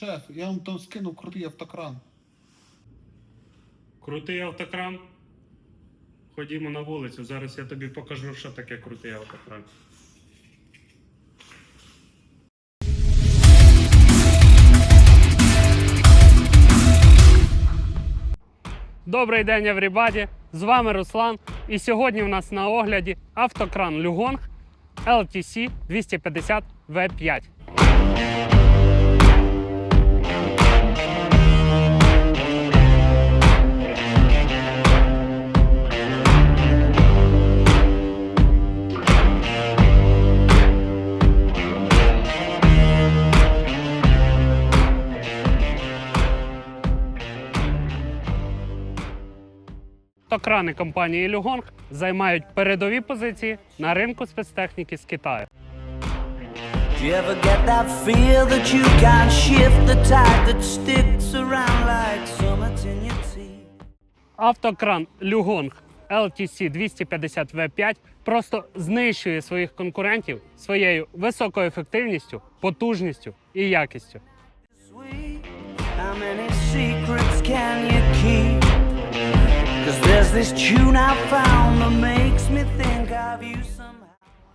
Шеф, я вам там скинув крутий автокран. Крутий автокран. Ходімо на вулицю, зараз я тобі покажу, що таке крутий автокран. Добрий день, everybody! З вами Руслан. І сьогодні в нас на огляді автокран Люгонг LTC 250 V5. Автокрани компанії Люгонг займають передові позиції на ринку спецтехніки з Китаю. Автокран Люгонг LTC 250 V5 просто знищує своїх конкурентів своєю високою ефективністю, потужністю і якістю.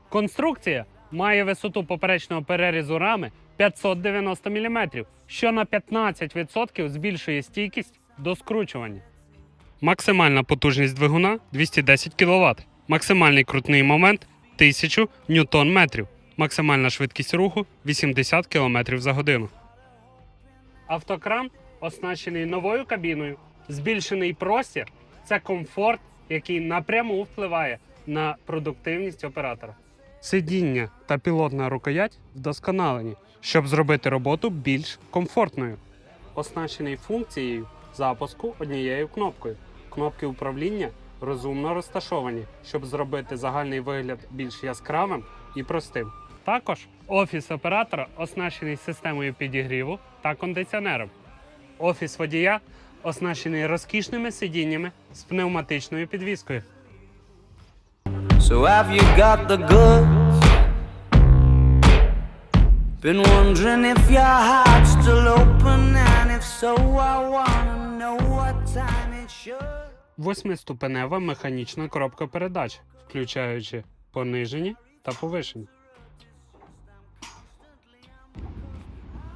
Конструкція має висоту поперечного перерізу рами 590 мм, що на 15% збільшує стійкість до скручування. Максимальна потужність двигуна 210 кВт. Максимальний крутний момент 1000 Нм. Максимальна швидкість руху 80 км за годину. Автокран оснащений новою кабіною. Збільшений простір це комфорт, який напряму впливає на продуктивність оператора. Сидіння та пілотна рукоять вдосконалені, щоб зробити роботу більш комфортною. Оснащений функцією запуску однією кнопкою. Кнопки управління розумно розташовані, щоб зробити загальний вигляд більш яскравим і простим. Також офіс оператора оснащений системою підігріву та кондиціонером. Офіс водія оснащений розкішними сидіннями з пневматичною підвіскою. So have you got the goods? Been wondering if your heart's still open, and if so, I wanna know what time it should. Восьмиступенева механічна коробка передач, включаючи понижені та повишені.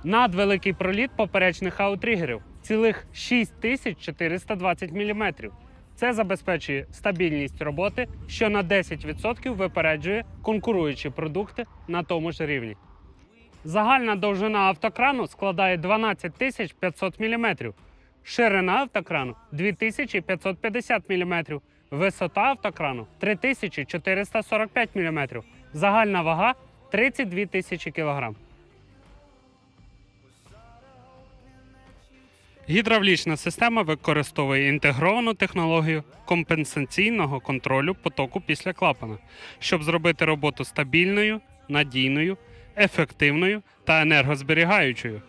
Надвеликий проліт поперечних аутригерів цілих 6420 мм. Це забезпечує стабільність роботи, що на 10% випереджує конкуруючі продукти на тому ж рівні. Загальна довжина автокрану складає 12 500 мм. Ширина автокрану 2550 мм. Висота автокрану 3445 мм. Загальна вага 32 тисячі кг. Гідравлічна система використовує інтегровану технологію компенсаційного контролю потоку після клапана, щоб зробити роботу стабільною, надійною, ефективною та енергозберігаючою.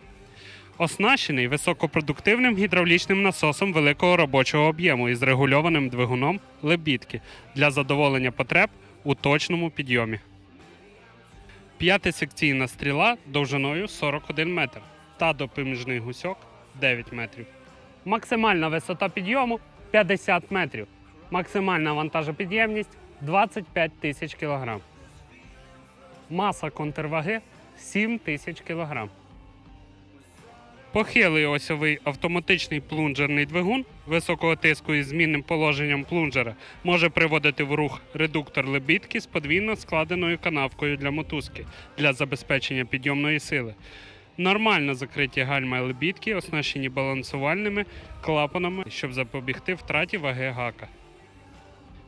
Оснащений високопродуктивним гідравлічним насосом великого робочого об'єму із регульованим двигуном лебідки для задоволення потреб у точному підйомі. П'ятисекційна стріла довжиною 41 метр та допоміжний гусьок 9 метрів. Максимальна висота підйому 50 метрів. Максимальна вантажопідємність 25 тисяч кг. Маса контрваги 7 тисяч кг. Похилий осьовий автоматичний плунжерний двигун високого тиску із змінним положенням плунжера може приводити в рух редуктор лебідки з подвійно складеною канавкою для мотузки для забезпечення підйомної сили. Нормально закриті гальма лебідки, оснащені балансувальними клапанами, щоб запобігти втраті ваги гака.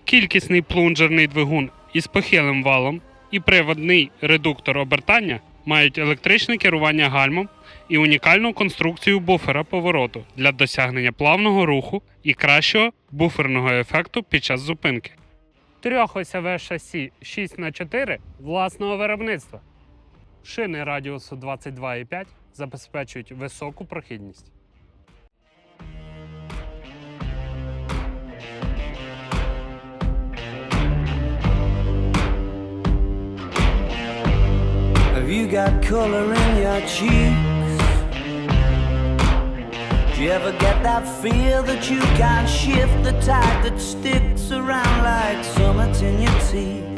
Кількісний плунжерний двигун із похилим валом і приводний редуктор обертання мають електричне керування гальмом і унікальну конструкцію буфера повороту для досягнення плавного руху і кращого буферного ефекту під час зупинки. Трьохосяве шасі 6х4 власного виробництва. Шини радіусу 22,5 забезпечують високу прохідність. Have you got color in your cheeks? Do you ever get that feel that you can't shift the tide that sticks around like summits in your teeth?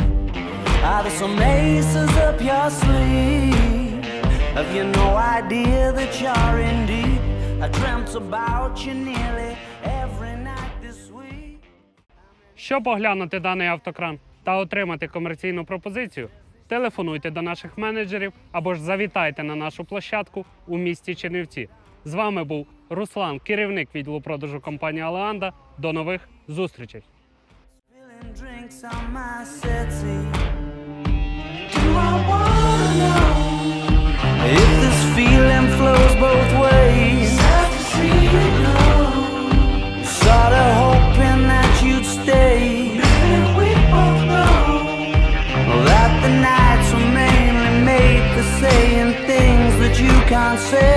Are there some aces up your sleeve? Have you no idea that you're in deep? I dreamt about you nearly every night this week. Щоб оглянути даний автокран та отримати комерційну пропозицію, телефонуйте до наших менеджерів або ж завітайте на нашу площадку у місті Чернівці. З вами був Руслан, керівник відділу продажу компанії Алеанда. До нових зустрічей! say